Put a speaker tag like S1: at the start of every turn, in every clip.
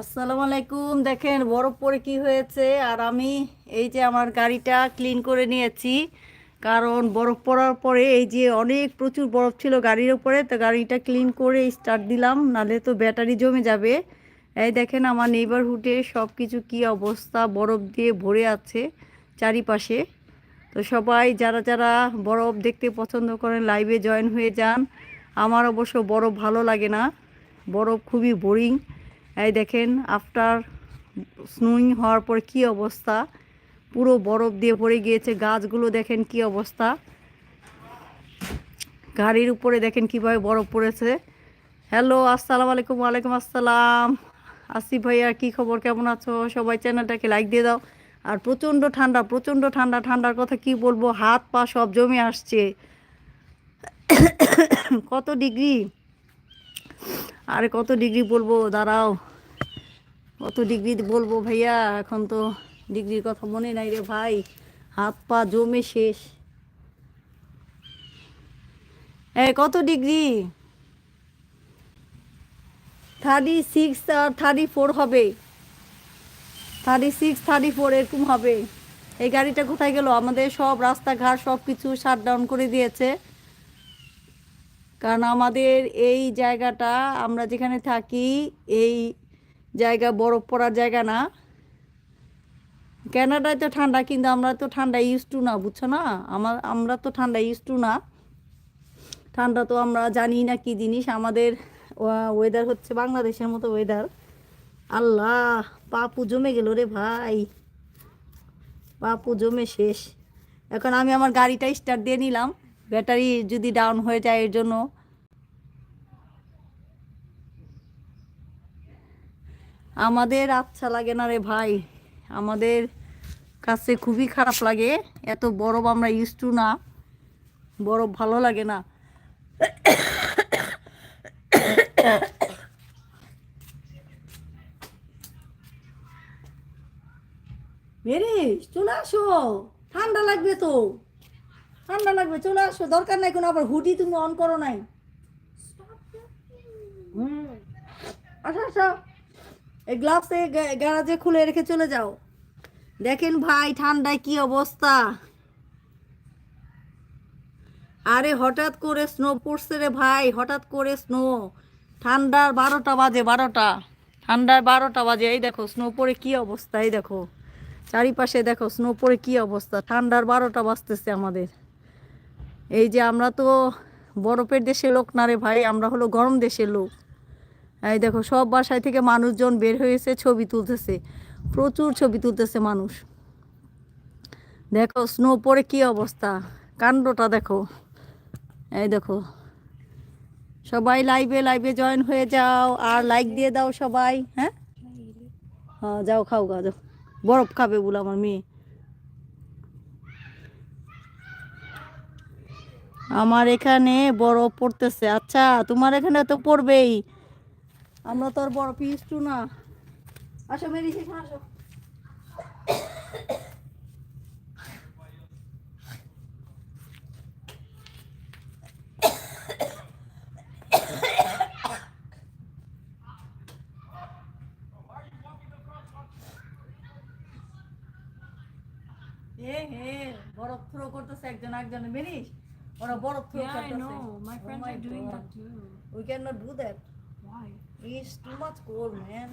S1: আসসালামু আলাইকুম। দেখেন, বরফ পরে কি হয়েছে? আর আমি এই যে আমার গাড়িটা ক্লিন করে নিয়েছি। কারণ বরফ পড়ার পরে এই যে অনেক প্রচুর বরফ ছিল গাড়ির উপরে, তো গাড়িটা ক্লিন করে স্টার্ট দিলাম। নালে তো ব্যাটারি জমে যাবে। এই দেখেন, আমার নেইবারহুডে সব কিছু কী অবস্থা? বরফ দিয়ে ভরে আছে চারিপাশে। তো সবাই, যারা যারা বরফ দেখতে পছন্দ করেন লাইভে জয়েন হয়ে যান। আমার অবশ্য বরফ ভালো লাগে না। বরফ খুবই বোরিং এই দেখেন আফটার স্নোয়িং হওয়ার পর কি অবস্থা? পুরো বরফ দিয়ে পড়ে গিয়েছে, গাছগুলো দেখেন কি অবস্থা? গাড়ির উপরে দেখেন কীভাবে বরফ পড়েছে। হ্যালো আসসালামু আলাইকুম, ওয়ালাইকুম আসসালাম। আসিফ ভাইয়া, কি খবর? কেমন আছো? সবাই চ্যানেলটাকে লাইক দিয়ে দাও। আর প্রচণ্ড ঠান্ডা প্রচণ্ড ঠান্ডা, ঠান্ডার কথা কি বলব? হাত পা সব জমে আসছে। কত ডিগ্রি? আরে কত ডিগ্রি বলব? দাঁড়াও। কত ডিগ্রি বলব ভাইয়া? এখন তো ডিগ্রির কথা মনে নাই রে ভাই। হাত পা জমে শেষ। এ, কত ডিগ্রি? থার্টি সিক্স আর থার্টি ফোর হবে। থার্টি সিক্স থার্টি ফোর এরকম হবে। এই গাড়িটা কোথায় গেল? আমাদের সব রাস্তাঘাট সব কিছু শাট ডাউন করে দিয়েছে। কারণ আমাদের এই জায়গাটা, আমরা যেখানে থাকি, এই জায়গা বরফ পড়ার জায়গা না। ক্যানাডায় তো ঠান্ডা, কিন্তু আমরা তো ঠান্ডা ইউজ টু না, বুঝছ না? আমার আমরা তো ঠান্ডা ইউজ টু না। ঠান্ডা তো আমরা জানি না কি জিনিস। আমাদের ওয়েদার হচ্ছে বাংলাদেশের মতো ওয়েদার আল্লাহ পাপু জমে গেল রে ভাই। পাপু জমে শেষ। এখন আমি আমার গাড়িটা স্টার্ট দিয়ে নিলাম। ব্যাটারি যদি ডাউন হয়ে যায় এর জন্য। আমাদের আচ্ছা লাগে না রে ভাই। আমাদের কাছে খুবই খারাপ লাগে। এত বরফ আমরা ইউজ টু না। বরফ ভালো লাগে না। মেরিস, চলে আসো। ঠান্ডা লাগবে তো। ঠান্ডা লাগবে, চলে আসো, দরকার নাই কোনো, আবার হুডি তুমি অন করো নাই। হুম। আচ্ছা আচ্ছা এই গ্লাভসে গ্যারাজে খুলে রেখে চলে যাও। দেখেন ভাই, ঠান্ডায় কি অবস্থা। আরে হঠাৎ করে স্নো পড়ছে রে ভাই, হঠাৎ করে স্নো ঠান্ডার বারোটা বাজে, বারোটা। ঠান্ডার বারোটা বাজে, এই দেখো স্নো পড়ে কি অবস্থা, এই দেখো। চারিপাশে দেখো স্নো পড়ে কি অবস্থা। ঠান্ডার বারোটা বাজতেছে আমাদের। এই যে আমরা তো বরফের দেশের লোক না রে ভাই, আমরা হলো গরম দেশের লোক। এই দেখো, সব বাসায় থেকে মানুষজন বের হয়েছে ছবি তুলতেছে। প্রচুর ছবি তুলতেছে মানুষ। দেখো স্নো পরে কি অবস্থা? কাণ্ডটা দেখো। এই দেখো, সবাই লাইভে লাইভে জয়েন হয়ে যাও, আর লাইক দিয়ে দাও সবাই হ্যাঁ? হ্যাঁ যাও, খাও গা যাও। বরফ খাবে বলে আমার মেয়ে। আমার এখানে বরফ পড়তেছে। আচ্ছা তোমার এখানে তো পড়বেই। আমরা তো আর বরফ ইউজ টু না। আসো মেরি আসো। এ, হে, বরফ থ্রো করতেছে একজন একজনে মেরিস ওরা বরফ throw
S2: Yeah, I know. My
S1: Oh
S2: friends
S1: my
S2: are doing that too.
S1: We cannot do that.
S2: Why?
S1: It's too much cold, man.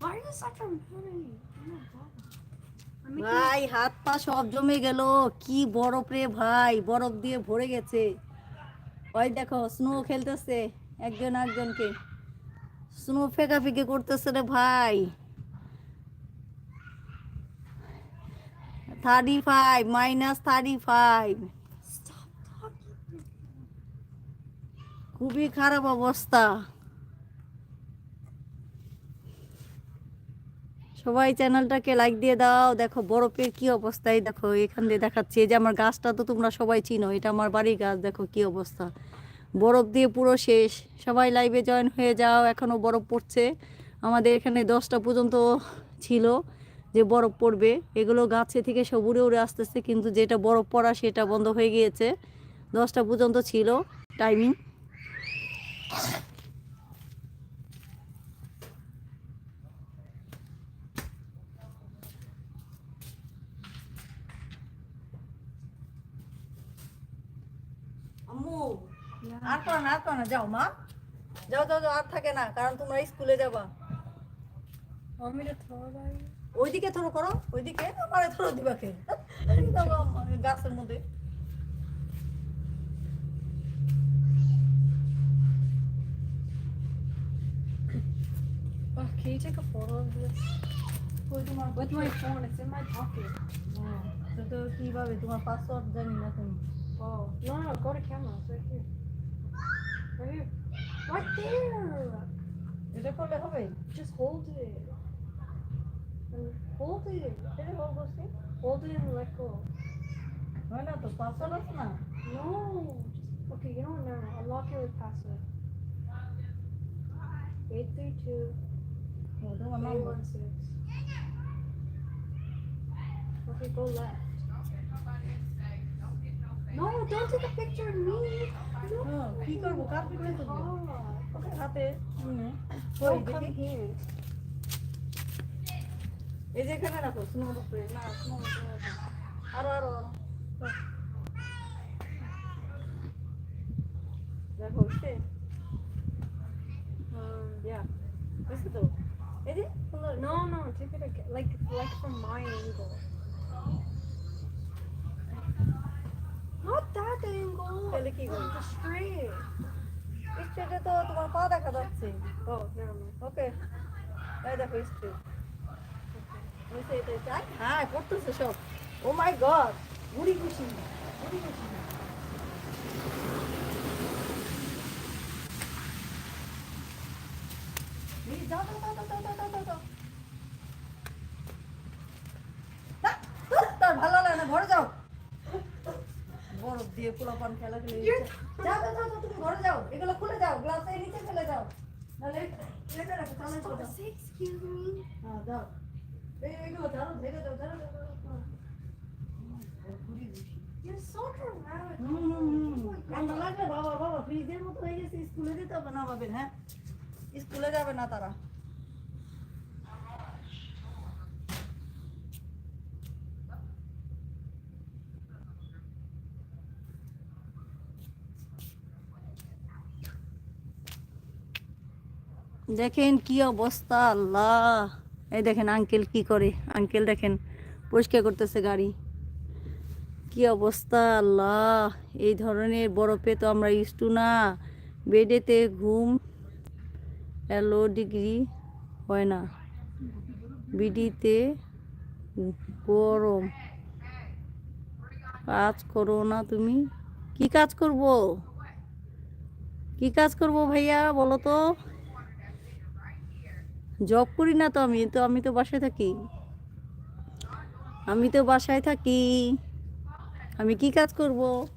S2: Why is it such a hurry? Oh my god. I'm making
S1: ভাই হাত পা সব জমে গেল কি বরফ রে ভাই বরফ দিয়ে ভরে গেছে ওই দেখো স্নো খেলতেছে একজন একজনকে স্নো ফেকাফেকি করতেছে রে ভাই thirty five minus
S2: thirty five
S1: খুবই খারাপ অবস্থা। সবাই চ্যানেলটাকে লাইক দিয়ে দাও। দেখো বরফের কি অবস্থায়, দেখো এখান দিয়ে দেখাচ্ছি। যে আমার গাছটা তো তোমরা সবাই চিনো, এটা আমার বাড়ির গাছ, দেখো কি অবস্থা। বরফ দিয়ে পুরো শেষ। সবাই লাইভে জয়েন হয়ে যাও এখনও বরফ পড়ছে। আমাদের এখানে দশটা পর্যন্ত ছিল যে বরফ পড়বে। এগুলো গাছে থেকে সব উড়ে উড়ে আসতেছে, কিন্তু যেটা বরফ পড়া সেটা বন্ধ হয়ে গিয়েছে। দশটা পর্যন্ত ছিল। টাইমিং আম্মু আর করো না আর করো না যাও মা। যাও যাও যাও আর থাকে না কারণ তোমরা স্কুলে যাবা। ওইদিকে থরো করো ওইদিকে আমারে থরো দিবা খেয়ে গাছের মধ্যে।
S2: can you take a photo of this?
S1: ওই তোমার
S2: With my phone, it's in my pocket.
S1: হ্যাঁ, তো তো কিভাবে তোমার পাসওয়ার্ড জানি না তুমি
S2: Oh, no, no, go to camera. It's right here. Right here. Right there.
S1: এটা করলে হবে
S2: Just hold it. And hold it.
S1: এটা বল বসছি
S2: Hold it and let go.
S1: হয় না তো পাসওয়ার্ড আছে না
S2: No. Just, okay, you know what? Never mind. Unlock it with password. 832 516. Okay, go left. No, don't take a picture of me. No,
S1: 이걸 뭐 카피를 해서 Okay,
S2: 카피.
S1: 응.
S2: 뭐
S1: come
S2: here.
S1: 이제 카메라도 스노우 덕분에 나 스노우 덕분에 알아 알아. 나 거기 있어. 음, 야, let's go. এই যে সুন্দর
S2: no, no, take it again. Like, like from my angle. Not that angle.
S1: তাহলে কি করবো
S2: The straight.
S1: স্টেটে তো তোমার পা দেখা যাচ্ছে
S2: Oh, never mind.
S1: ওকে এই দেখো স্টেট বুঝছে এটা চাই হ্যাঁ করতেছে সব ও মাই গড বুড়ি খুশি বুড়ি খুশি দিয়ে পোলাপান খেলা খেলে যাও যাও যাও যাও, তুমি ঘরে যাও। এগুলো খুলে যাও গ্লাসে নিচে ফেলে যাও নাহলে এটা রাখো সামনে চলে যাও
S2: Say excuse me.
S1: হ্যাঁ যাও এই এগুলো ঝাড়ো ঝেড়ে দাও ঝাড়ো দাও, ঝাড়ো দাও ঘুরি ঘুরি
S2: You're so dramatic.
S1: হুম হুম হুম ঠান্ডা লাগলে বাবা বাবা ফ্রিজের মতো হয়ে গেছে স্কুলে যেতে হবে না বাবের হ্যাঁ? স্কুলে যাবে না তারা। দেখেন কি অবস্থা, আল্লাহ। এই দেখেন আঙ্কেল কি করে। আঙ্কেল দেখেন, পরিষ্কার করতেছে গাড়ি। কি অবস্থা, আল্লাহ। এই ধরনের বরফে তো আমরা ইস্টু না। বেডেতে ঘুম, এলো ডিগ্রি হয় না। বিডিতে গরম। কাজ করো না তুমি। কি কাজ করব? কি কাজ করব ভাইয়া, বলো তো? জব করি না তো আমি তো আমি তো বাসায় থাকি। আমি তো বাসায় থাকি। আমি কি কাজ করব?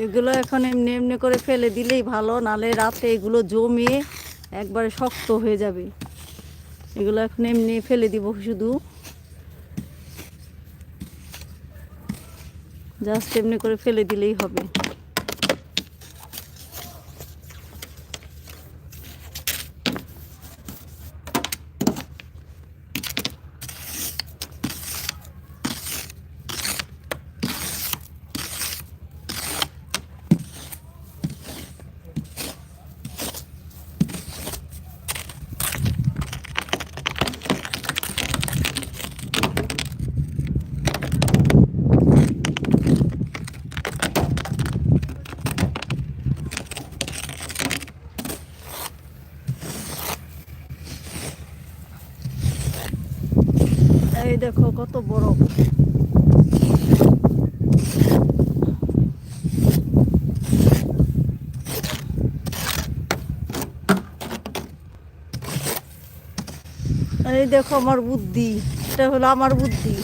S1: এগুলো এখন এমনি এমনি করে ফেলে দিলেই ভালো, নালে রাতে এগুলো জমে একবারে শক্ত হয়ে যাবে। এগুলো এখন এমনি ফেলে দিব শুধু। জাস্ট এমনি করে ফেলে দিলেই হবে। এই দেখো কত বড়। এই দেখো আমার বুদ্ধি, এটা হলো আমার বুদ্ধি।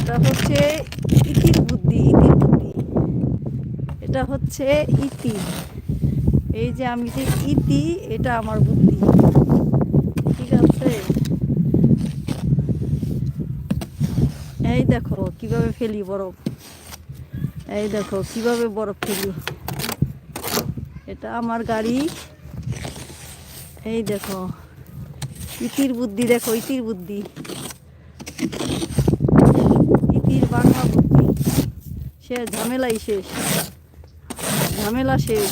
S1: এটা হচ্ছে ইতির বুদ্ধি ইতির বুদ্ধি। এটা হচ্ছে ইতি। এই যে আমি যে ইতি, এটা আমার বুদ্ধি ঠিক আছে এই দেখো কীভাবে ফেলি বরফ। এই দেখো কীভাবে বরফ ফেলি। এটা আমার গাড়ি। এই দেখো, ইতির বুদ্ধি দেখো, ইতির বুদ্ধি। ইতির বাংলা বুদ্ধি। সে ঝামেলাই শেষ। ঝামেলা শেষ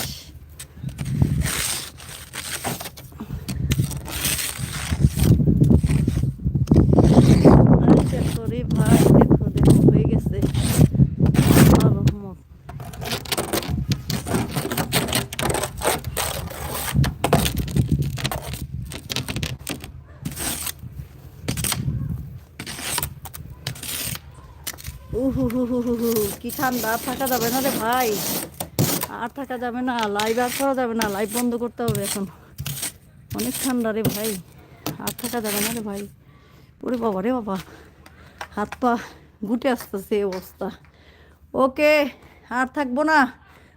S1: আরে দেখো রে ভাই দেখো দেখো হয়ে গেছে আল্লাহর রহমত উহু হু হু হু হু কি ঠান্ডা? আর থাকা যাবে না রে ভাই। আর থাকা যাবে না লাইভ আর করা যাবে না লাইভ বন্ধ করতে হবে এখন। অনেক ঠান্ডা রে ভাই, আর থাকা যাবে না রে ভাই। ওরে বাবা রে বাবা, হাত পা গুটে আসতেছে এই অবস্থা। ওকে, আর থাকব না।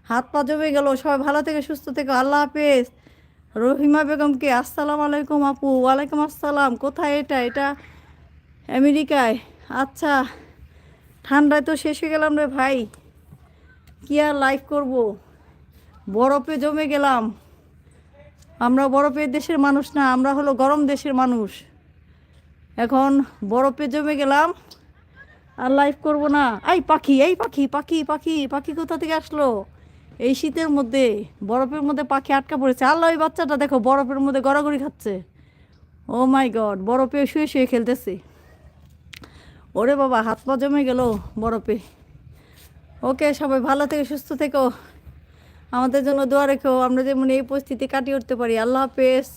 S1: হাত পা জমে গেল, সবাই ভালো থেকে সুস্থ থেকে, আল্লাহ হাফেজ। রহিমা বেগমকে, আসসালামু আলাইকুম আপু, ওয়ালাইকুম আসসালাম, কোথায় এটা? এটা আমেরিকায়। আচ্ছা ঠান্ডায় তো শেষ হয়ে গেলাম রে ভাই। কি আর লাইভ করব? বরফে জমে গেলাম। আমরা বরফের দেশের মানুষ না, আমরা হলো গরম দেশের মানুষ। এখন বরফে জমে গেলাম, আর লাইভ করব না। এই পাখি এই পাখি পাখি পাখি পাখি কোথা থেকে আসলো? এই শীতের মধ্যে, বরফের মধ্যে পাখি আটকা পড়েছে। আল্লাহ, ওই বাচ্চাটা দেখো, বরফের মধ্যে গড়াগড়ি খাচ্ছে। ও মাই গড বরফে শুয়ে শুয়ে খেলতেছে। ওরে বাবা, হাত পা জমে গেল বরফে। ওকে, সবাই ভালো থেকে, সুস্থ থেকো। আমাদের জন্য দোয়া রেখো, আমরা যেমন এই পরিস্থিতি কাটিয়ে উঠতে পারি। আল্লাহ হাফেজ।